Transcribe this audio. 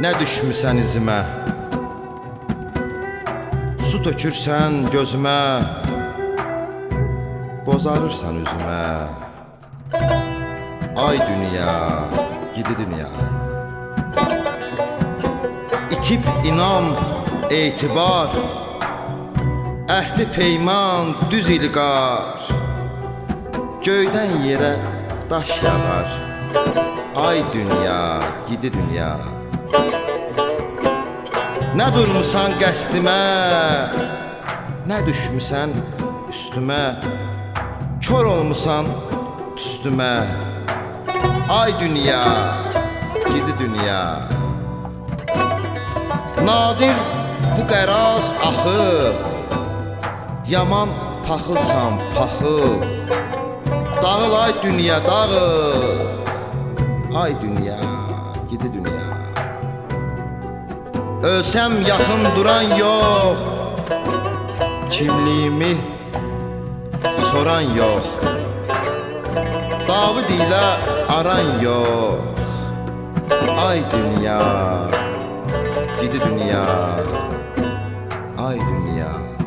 Nə düşmüsən izimə? Su tökürsən gözümə. Bozarırsan üzümə. Ay dünya, gidi dünya. İtib inam, etibar Əhdi peyman, düz ilqar. Göydən yerə daş yağar. Ay dünya, gidi dünya Nə durmusan qəsdimə Nə düşmüsən üstümə Kör olmusan tüstümə. Ay dünya, gidi dünya. Nadir bu qəraz axı Yaman paxılsan paxıl. Dağıl ay dünya dağıl. Ay dünya, gidi dünya Ölsəm yaxın duran yox Kimliyimi soran yox David ilə aran yox Ay dünya, gidi dünya. Ay dünya